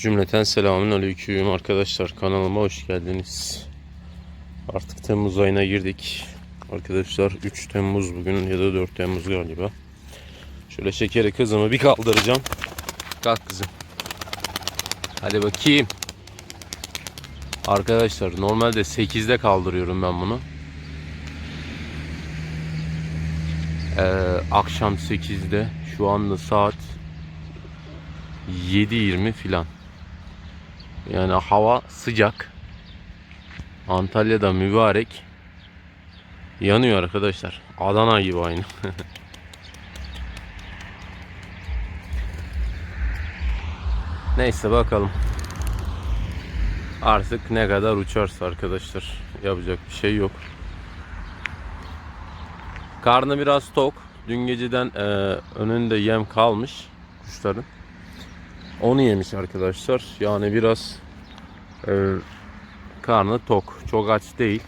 Cümleten selamun aleyküm arkadaşlar kanalıma hoş geldiniz. Artık Temmuz ayına girdik. Arkadaşlar 3 Temmuz bugün ya da 4 Temmuz galiba. Şöyle şekeri kızımı bir kaldıracağım. Kalk kızım. Hadi bakayım. Arkadaşlar normalde 8'de kaldırıyorum ben bunu. Ee, akşam 8'de şu anda saat 7.20 filan. Yani hava sıcak. Antalya'da mübarek. Yanıyor arkadaşlar. Adana gibi aynı. Neyse bakalım. Artık ne kadar uçarsa arkadaşlar. Yapacak bir şey yok. Karnı biraz tok. Dün geceden e, önünde yem kalmış kuşların. Onu yemiş arkadaşlar. Yani biraz e, karnı tok. Çok aç değil.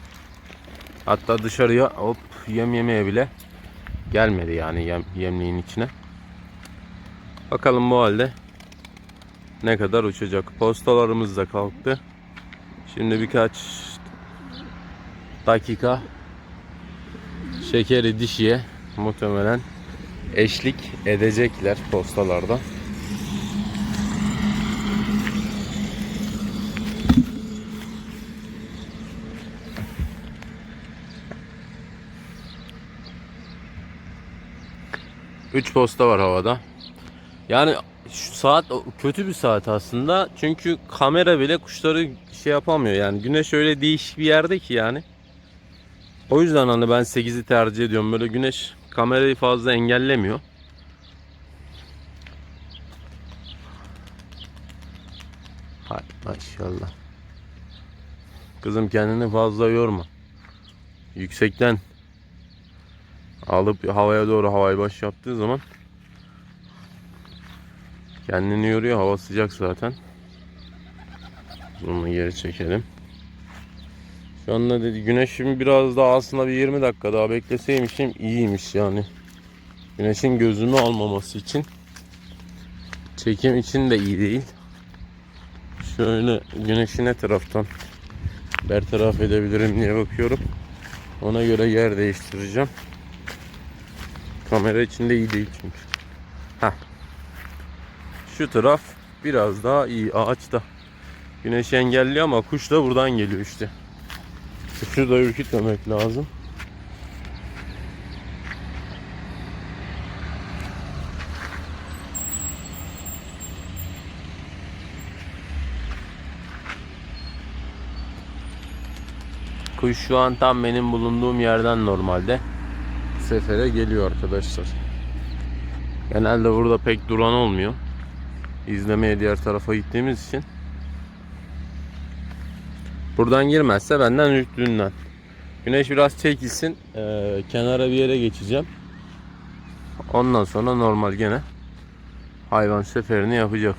Hatta dışarıya hop yem yemeye bile gelmedi yani yem, yemliğin içine. Bakalım bu halde ne kadar uçacak. Postalarımız da kalktı. Şimdi birkaç dakika şekeri dişiye muhtemelen eşlik edecekler postalarda. Üç posta var havada. Yani şu saat kötü bir saat aslında. Çünkü kamera bile kuşları şey yapamıyor. Yani güneş öyle değişik bir yerde ki yani. O yüzden hani ben 8'i tercih ediyorum. Böyle güneş kamerayı fazla engellemiyor. Hay maşallah. Kızım kendini fazla yorma. Yüksekten alıp havaya doğru havayı baş yaptığı zaman kendini yoruyor. Hava sıcak zaten. Bunu geri çekelim. Şu anda dedi güneşim biraz daha aslında bir 20 dakika daha bekleseymişim iyiymiş yani. Güneşin gözümü almaması için. Çekim için de iyi değil. Şöyle güneşi ne taraftan bertaraf edebilirim diye bakıyorum. Ona göre yer değiştireceğim. Kamera içinde iyi değil çünkü. Heh. Şu taraf biraz daha iyi ağaçta. Güneş engelliyor ama kuş da buradan geliyor işte. Kuşu da ürkütmemek lazım. Kuş şu an tam benim bulunduğum yerden normalde sefere geliyor arkadaşlar. Genelde burada pek duran olmuyor. İzlemeye diğer tarafa gittiğimiz için. Buradan girmezse benden ürktüğünden. Güneş biraz çekilsin. Ee, kenara bir yere geçeceğim. Ondan sonra normal gene hayvan seferini yapacak.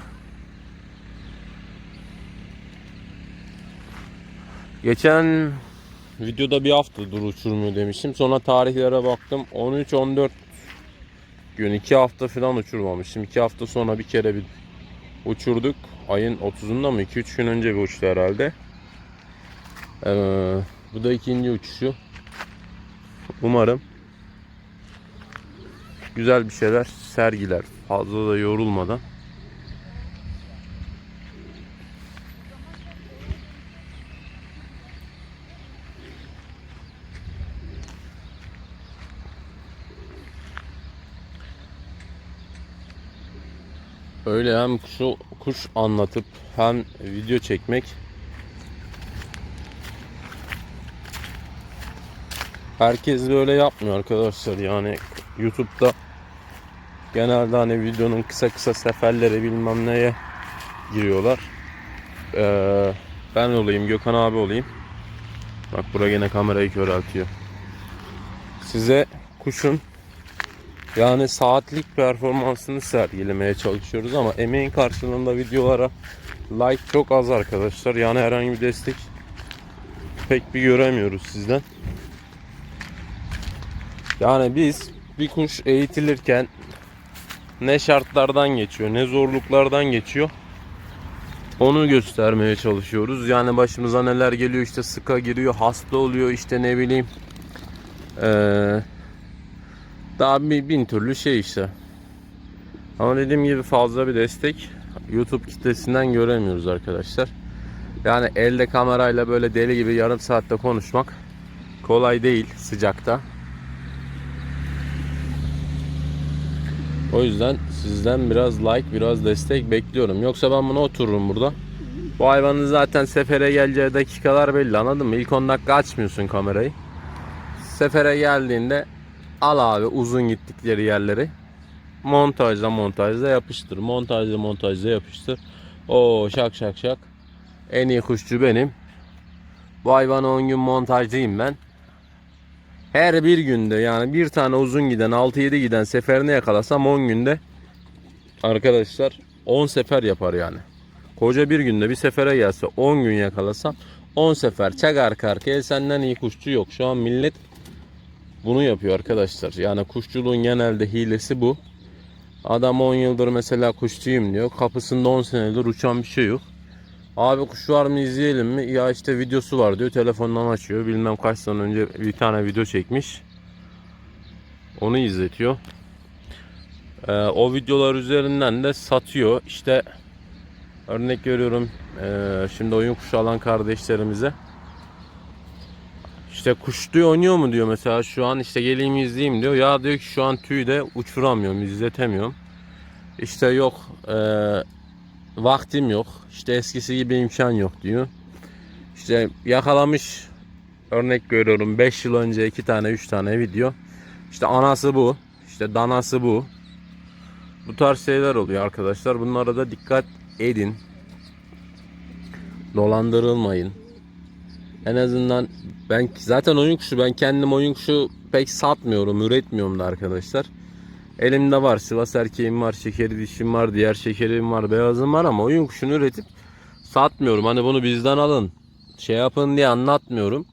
Geçen videoda bir haftadır uçurmuyor demiştim. Sonra tarihlere baktım. 13-14 gün 2 hafta falan uçurmamışım. 2 hafta sonra bir kere bir uçurduk. Ayın 30'unda mı 2-3 gün önce bir uçtu herhalde. Ee, bu da ikinci uçuşu. Umarım güzel bir şeyler sergiler. Fazla da yorulmadan. Öyle hem kuşu kuş anlatıp hem video çekmek Herkes de öyle yapmıyor arkadaşlar yani YouTube'da genelde hani videonun kısa kısa seferleri bilmem neye giriyorlar. Ee, ben olayım Gökhan abi olayım. Bak buraya gene kamerayı köreltiyor. Size kuşun yani saatlik performansını sergilemeye çalışıyoruz ama emeğin karşılığında videolara like çok az arkadaşlar. Yani herhangi bir destek pek bir göremiyoruz sizden. Yani biz bir kuş eğitilirken ne şartlardan geçiyor, ne zorluklardan geçiyor. Onu göstermeye çalışıyoruz. Yani başımıza neler geliyor işte sıka giriyor, hasta oluyor işte ne bileyim. Ee, daha bir bin türlü şey işte. Ama dediğim gibi fazla bir destek YouTube kitlesinden göremiyoruz arkadaşlar. Yani elde kamerayla böyle deli gibi yarım saatte konuşmak kolay değil sıcakta. O yüzden sizden biraz like, biraz destek bekliyorum. Yoksa ben buna otururum burada. Bu hayvanın zaten sefere geleceği dakikalar belli anladın mı? İlk 10 dakika açmıyorsun kamerayı. Sefere geldiğinde al abi uzun gittikleri yerleri. Montajla montajla yapıştır. Montajla montajla yapıştır. O şak şak şak. En iyi kuşçu benim. Bu hayvanı 10 gün montajlıyım ben. Her bir günde yani bir tane uzun giden 6-7 giden seferini yakalasam 10 günde arkadaşlar 10 sefer yapar yani. Koca bir günde bir sefere gelse 10 gün yakalasam 10 sefer çak arka arkaya senden iyi kuşçu yok. Şu an millet bunu yapıyor arkadaşlar. Yani kuşçuluğun genelde hilesi bu. Adam 10 yıldır mesela kuşçuyum diyor. Kapısında 10 senedir uçan bir şey yok. Abi kuş var mı izleyelim mi? Ya işte videosu var diyor. Telefondan açıyor. Bilmem kaç sene önce bir tane video çekmiş. Onu izletiyor. Ee, o videolar üzerinden de satıyor. İşte örnek veriyorum. ee, şimdi oyun kuşu alan kardeşlerimize. İşte kuş diyor oynuyor mu diyor mesela şu an işte geleyim izleyeyim diyor. Ya diyor ki şu an tüy de uçuramıyorum izletemiyorum. İşte yok eee vaktim yok. İşte eskisi gibi imkan yok diyor. İşte yakalamış örnek görüyorum 5 yıl önce 2 tane 3 tane video. İşte anası bu. işte danası bu. Bu tarz şeyler oluyor arkadaşlar. Bunlara da dikkat edin. Dolandırılmayın. En azından ben zaten oyun kuşu ben kendim oyun kuşu pek satmıyorum, üretmiyorum da arkadaşlar. Elimde var Sivas erkeğim var, şekeri dişim var, diğer şekerim var, beyazım var ama oyun kuşunu üretip satmıyorum. Hani bunu bizden alın, şey yapın diye anlatmıyorum.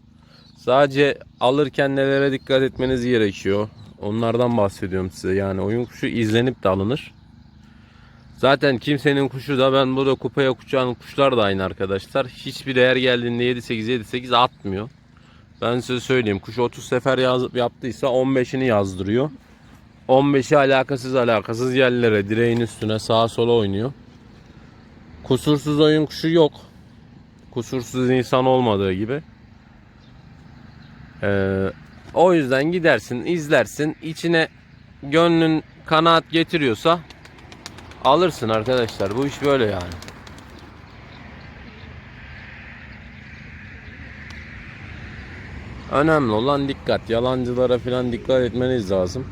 Sadece alırken nelere dikkat etmeniz gerekiyor. Onlardan bahsediyorum size. Yani oyun kuşu izlenip de alınır. Zaten kimsenin kuşu da ben burada kupaya uçan kuşlar da aynı arkadaşlar. Hiçbir değer geldiğinde 7-8 7-8 atmıyor. Ben size söyleyeyim. Kuş 30 sefer yaz, yaptıysa 15'ini yazdırıyor. 15'i alakasız alakasız yerlere direğin üstüne sağa sola oynuyor. Kusursuz oyun kuşu yok. Kusursuz insan olmadığı gibi. Ee, o yüzden gidersin, izlersin. içine gönlün kanaat getiriyorsa alırsın arkadaşlar. Bu iş böyle yani. Önemli olan dikkat. Yalancılara falan dikkat etmeniz lazım.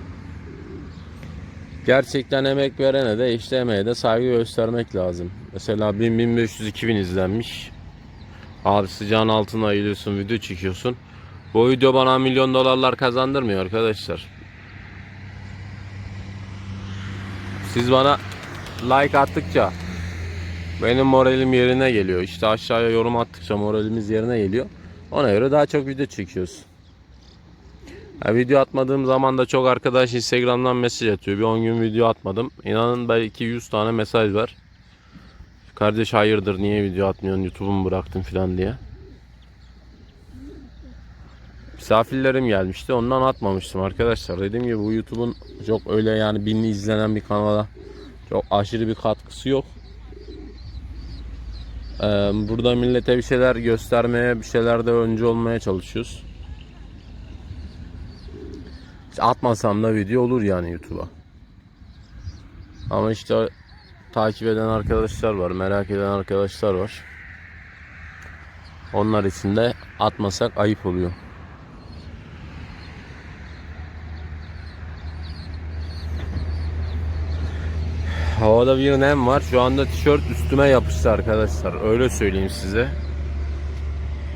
Gerçekten emek verene de işte emeğe de saygı göstermek lazım. Mesela 1000-1500-2000 izlenmiş. Abi sıcağın altına eğiliyorsun, video çekiyorsun. Bu video bana milyon dolarlar kazandırmıyor arkadaşlar. Siz bana like attıkça benim moralim yerine geliyor. İşte aşağıya yorum attıkça moralimiz yerine geliyor. Ona göre daha çok video çekiyoruz. Ya video atmadığım zaman da çok arkadaş Instagram'dan mesaj atıyor. Bir 10 gün video atmadım. İnanın belki 100 tane mesaj var. Kardeş hayırdır niye video atmıyorsun YouTube'umu bıraktın falan diye. Misafirlerim gelmişti. Ondan atmamıştım arkadaşlar. Dediğim gibi bu YouTube'un çok öyle yani binli izlenen bir kanala çok aşırı bir katkısı yok. Ee, burada millete bir şeyler göstermeye, bir şeylerde önce olmaya çalışıyoruz. Atmasam da video olur yani YouTube'a. Ama işte takip eden arkadaşlar var, merak eden arkadaşlar var. Onlar için de atmasak ayıp oluyor. Havada bir nem var. Şu anda tişört üstüme yapıştı arkadaşlar. Öyle söyleyeyim size.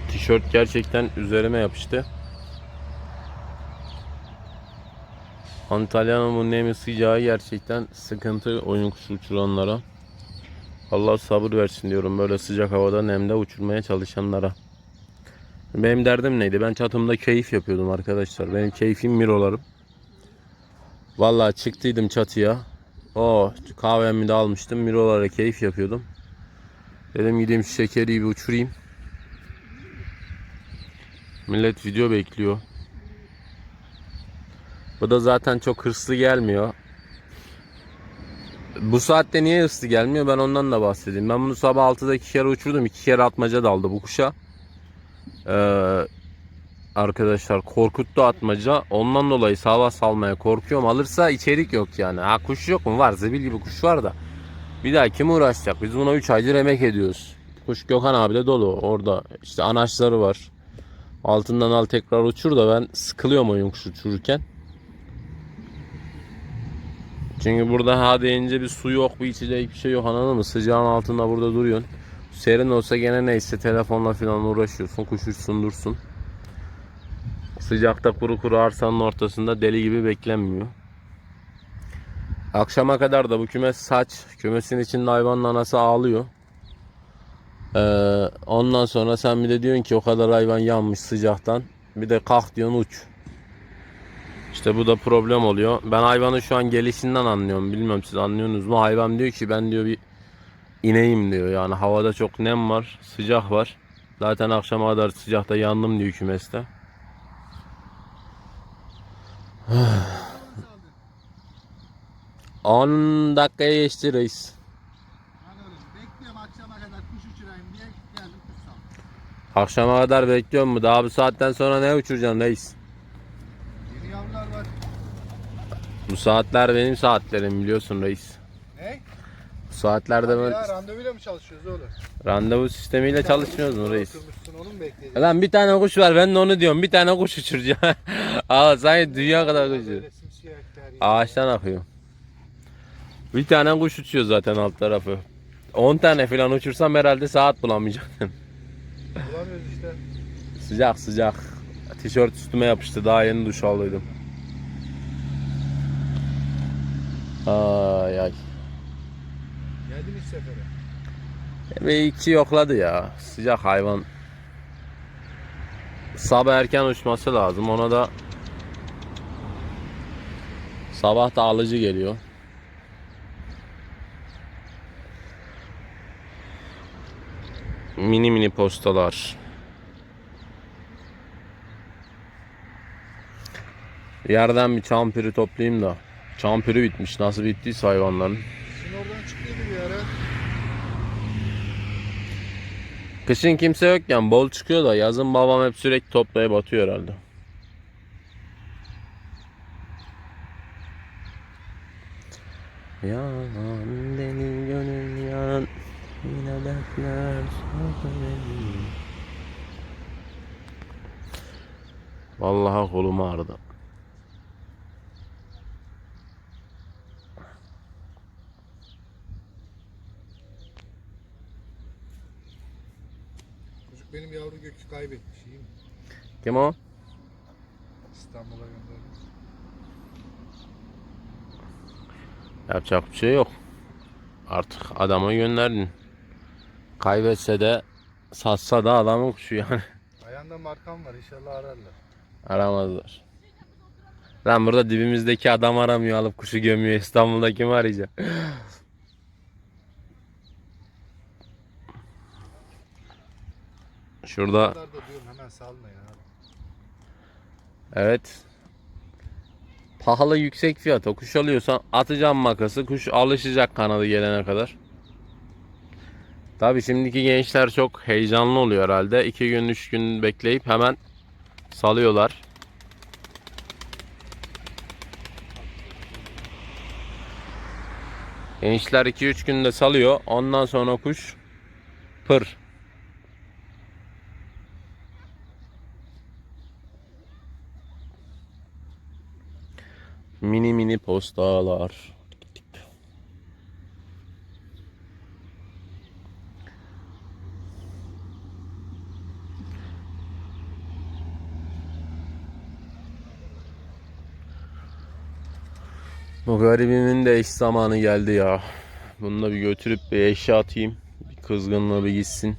Tişört gerçekten üzerime yapıştı. Antalya'nın bu nemi sıcağı gerçekten sıkıntı oyun kuşu uçuranlara. Allah sabır versin diyorum böyle sıcak havada nemde uçurmaya çalışanlara. Benim derdim neydi? Ben çatımda keyif yapıyordum arkadaşlar. Benim keyfim mirolarım. Vallahi çıktıydım çatıya. O kahvemi de almıştım. Mirolara keyif yapıyordum. Dedim gideyim şu şekeri bir uçurayım. Millet video bekliyor. Bu da zaten çok hırslı gelmiyor. Bu saatte niye hırslı gelmiyor ben ondan da bahsedeyim. Ben bunu sabah 6'da iki kere uçurdum. iki kere atmaca daldı bu kuşa. Ee, arkadaşlar korkuttu atmaca. Ondan dolayı sabah salmaya korkuyorum. Alırsa içerik yok yani. Ha kuş yok mu? Var. Zebil gibi kuş var da. Bir daha kim uğraşacak? Biz buna 3 aydır emek ediyoruz. Kuş Gökhan abi de dolu. Orada işte anaçları var. Altından al tekrar uçur da ben sıkılıyorum oyun kuş uçururken. Çünkü burada ha deyince bir su yok, bir içecek bir şey yok anladın mı? Sıcağın altında burada duruyorsun. Serin olsa gene neyse telefonla falan uğraşıyorsun. Kuş uçsun dursun. Sıcakta kuru kuru arsanın ortasında deli gibi beklenmiyor. Akşama kadar da bu kümes saç. Kümesin içinde hayvanın anası ağlıyor. Ee, ondan sonra sen bir de diyorsun ki o kadar hayvan yanmış sıcaktan. Bir de kalk diyorsun uç. İşte bu da problem oluyor. Ben hayvanın şu an gelişinden anlıyorum. Bilmiyorum siz anlıyorsunuz mu? Hayvan diyor ki ben diyor bir ineyim diyor. Yani havada çok nem var, sıcak var. Zaten akşama kadar sıcakta yandım diyor kümeste. 10 dakikaya geçti reis. Akşama kadar bekliyor mu? Daha bu saatten sonra ne uçuracaksın reis? Yeni yavrular var. Bu saatler benim saatlerim biliyorsun reis. Bu saatlerde ben Ya randevuyla mı çalışıyoruz oğlum? randevu sistemiyle çalışmıyoruz mu reis? Oturmuşsun onu mu? Lan bir tane kuş var ben de onu diyorum. Bir tane kuş uçuracağım. Aa sanki dünya kadar kuş uçuyor. Böyle simsiyah ter ya. Ağaçtan akıyor. Bir tane kuş uçuyor zaten alt tarafı. 10 tane falan uçursam herhalde saat bulamayacaktım. Bulamıyoruz işte. Sıcak sıcak. Tişört üstüme yapıştı. Daha yeni duş aldıydım. Ay ay. Sefere. Ve iki yokladı ya. Sıcak hayvan. Sabah erken uçması lazım. Ona da sabah da alıcı geliyor. Mini mini postalar. Yerden bir çampiri toplayayım da. Çampiri bitmiş. Nasıl bittiyse hayvanların. Şimdi oradan çıkıyordu bir ara. Kışın kimse yokken bol çıkıyor da yazın babam hep sürekli toplayıp atıyor herhalde. Yanan deli gönül yan Yine dertler Vallahi kolum ağrıdı. Benim yavru gökü kaybetmiş iyi mi? Kim o? İstanbul'a göndermiş. Yapacak bir şey yok. Artık adama gönderdin. Kaybetse de satsa da adamın kuşu yani. Ayağında markam var inşallah ararlar. Aramazlar. Lan burada dibimizdeki adam aramıyor alıp kuşu gömüyor. İstanbul'da kim arayacak? Şurada evet. Pahalı yüksek fiyat. O kuş alıyorsan atacağım makası. Kuş alışacak kanadı gelene kadar. Tabi şimdiki gençler çok heyecanlı oluyor herhalde. 2 gün 3 gün bekleyip hemen salıyorlar. Gençler 2-3 günde salıyor. Ondan sonra kuş pır. Mini mini postalar. Bu garibimin de eş zamanı geldi ya. Bunu da bir götürüp bir eşya atayım. Bir kızgınlığı bir gitsin.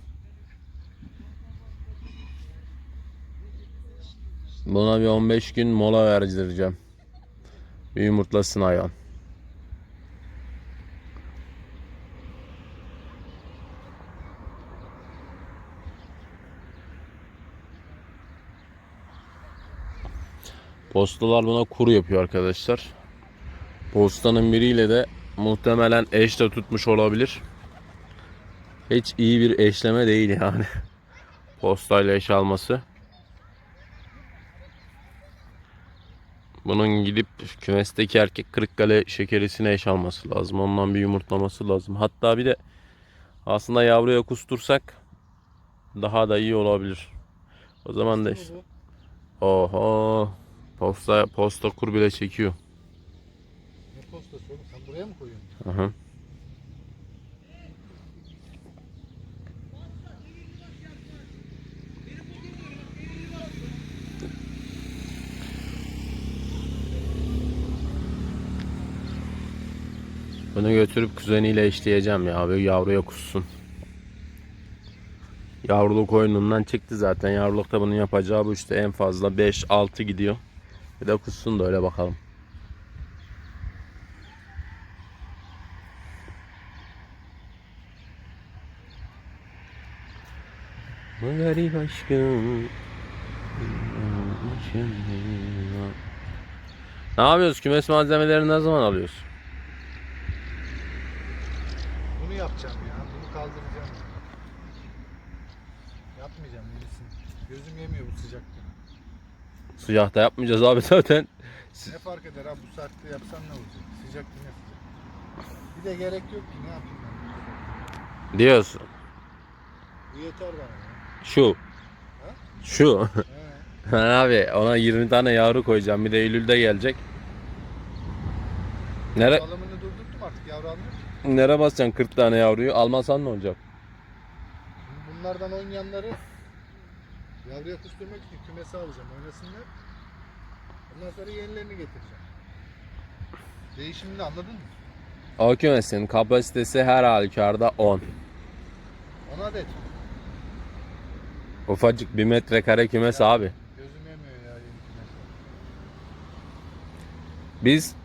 Buna bir 15 gün mola verdireceğim. Bir yumurtlasın ayağın. Postalar buna kuru yapıyor arkadaşlar. Postanın biriyle de muhtemelen eş de tutmuş olabilir. Hiç iyi bir eşleme değil yani. Postayla eş alması. Bunun gidip kümesteki erkek Kırıkkale şekerisine eş alması lazım. Ondan bir yumurtlaması lazım. Hatta bir de aslında yavruya kustursak daha da iyi olabilir. O zaman da işte. Oho. Posta posta kur bile çekiyor. Ne postası oğlum? Sen buraya mı koyuyorsun? Hı hı. Bunu götürüp kuzeniyle eşleyeceğim ya. Böyle yavruya kussun. Yavruluk oyunundan çıktı zaten. Yavrulukta bunun yapacağı bu işte en fazla 5-6 gidiyor. Bir de kussun da öyle bakalım. Garip aşkım. Ne yapıyoruz? Kümes malzemelerini ne zaman alıyoruz? Bunu yapacağım ya. Bunu kaldıracağım. Yapmayacağım bilirsin. Gözüm yemiyor bu sıcakta. Sıcakta yapmayacağız abi zaten. Ne fark eder abi bu saatte yapsan ne olacak? Sıcak yine sıcak. Bir de gerek yok ki ne yapayım ben? Diyorsun. Bu yeter bana ya. Şu. Şu. He. abi ona 20 tane yavru koyacağım. Bir de Eylül'de gelecek. Nere Alımını durdurttum artık yavru almıyor ki. nere basacaksın 40 tane yavruyu? Almasan ne olacak? Bunlardan oynayanları yavruya kusturmak için kümese alacağım. Oynasınlar. Ondan sonra yenilerini getireceğim. Değişimini anladın mı? O kümesin kapasitesi her halükarda 10. 10 adet. Ufacık bir metrekare kümes Ya. abi. Gözüm yemiyor ya yeni kümes. Biz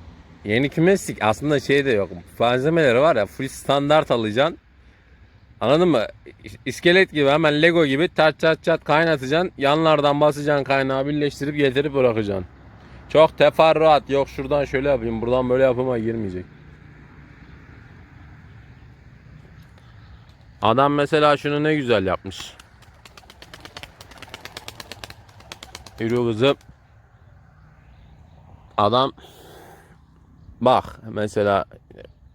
yeni kümeslik aslında şey de yok. Malzemeleri var ya full standart alacaksın. Anladın mı? İskelet gibi hemen Lego gibi çat çat çat kaynatacaksın. Yanlardan basacaksın kaynağı birleştirip getirip bırakacaksın. Çok teferruat yok şuradan şöyle yapayım buradan böyle yapıma girmeyecek. Adam mesela şunu ne güzel yapmış. Yürü kızım. Adam bak mesela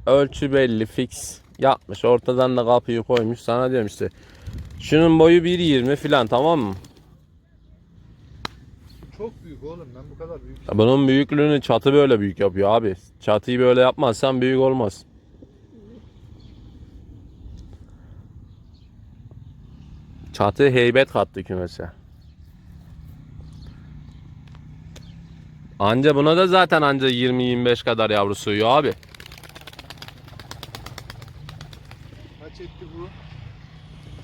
ölçü belli fix yapmış. Ortadan da kapıyı koymuş. Sana diyorum işte şunun boyu 1.20 falan tamam mı? Çok büyük oğlum ben bu kadar büyük. Bunun büyüklüğünü çatı böyle büyük yapıyor abi. Çatıyı böyle yapmazsan büyük olmaz. Çatı heybet kattı kümese. Anca buna da zaten anca 20-25 kadar yavru sığıyor abi. Kaç etti bu?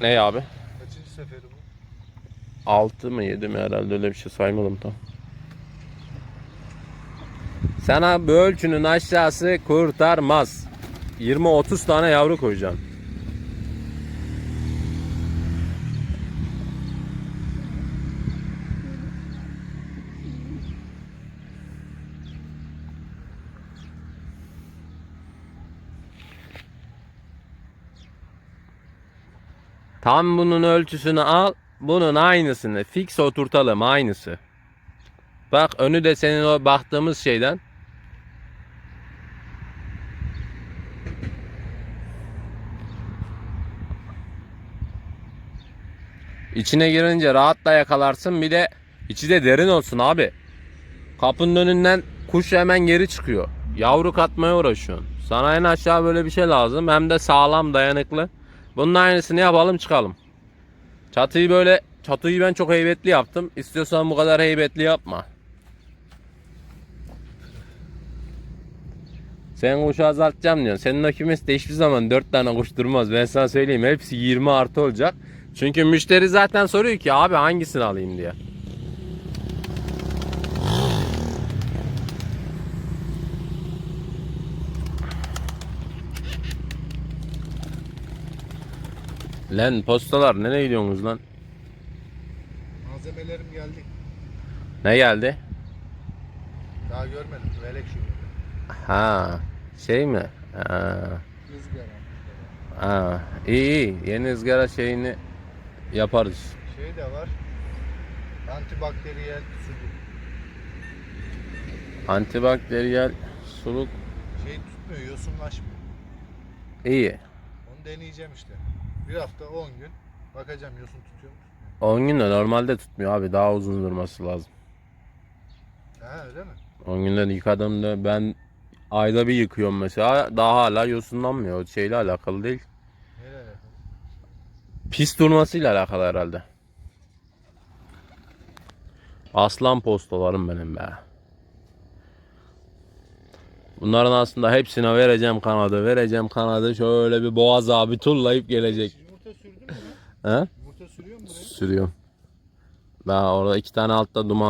Ne abi? Kaçıncı seferi bu? 6 mı 7 mi herhalde öyle bir şey saymadım tam. Sana bu ölçünün aşağısı kurtarmaz. 20-30 tane yavru koyacaksın. Tam bunun ölçüsünü al. Bunun aynısını fix oturtalım aynısı. Bak önü de senin o baktığımız şeyden. İçine girince rahat da yakalarsın. Bir de içi de derin olsun abi. Kapının önünden kuş hemen geri çıkıyor. Yavru katmaya uğraşıyorsun. Sana en aşağı böyle bir şey lazım. Hem de sağlam dayanıklı. Bunun aynısını yapalım çıkalım. Çatıyı böyle çatıyı ben çok heybetli yaptım. İstiyorsan bu kadar heybetli yapma. Sen kuşu azaltacağım diyorsun. Senin o kümeste hiçbir zaman 4 tane kuş durmaz. Ben sana söyleyeyim. Hepsi 20 artı olacak. Çünkü müşteri zaten soruyor ki abi hangisini alayım diye. Lan postalar nereye gidiyorsunuz lan? Malzemelerim geldi. Ne geldi? Daha görmedim. Velek şu. Ha şey mi? Ha, ha. İyi iyi. Yeni ızgara şeyini yaparız. Şey de var. Antibakteriyel suluk. Antibakteriyel suluk Şey tutmuyor, yosunlaşmıyor. iyi. Onu deneyeceğim işte. Bir hafta 10 gün. Bakacağım yosun tutuyor mu? 10 gün de normalde tutmuyor abi. Daha uzun durması lazım. Ha öyle mi? 10 günde yıkadığımda ben ayda bir yıkıyorum mesela. Daha hala yosunlanmıyor. O şeyle alakalı değil. Neyle alakalı? Pis durmasıyla alakalı herhalde. Aslan postalarım benim be. Bunların aslında hepsine vereceğim kanadı. Vereceğim kanadı. Şöyle bir boğaz abi turlayıp gelecek. Yumurta sürdün mü? He? Yumurta sürüyor mu? Sürüyorum. Daha orada iki tane altta duman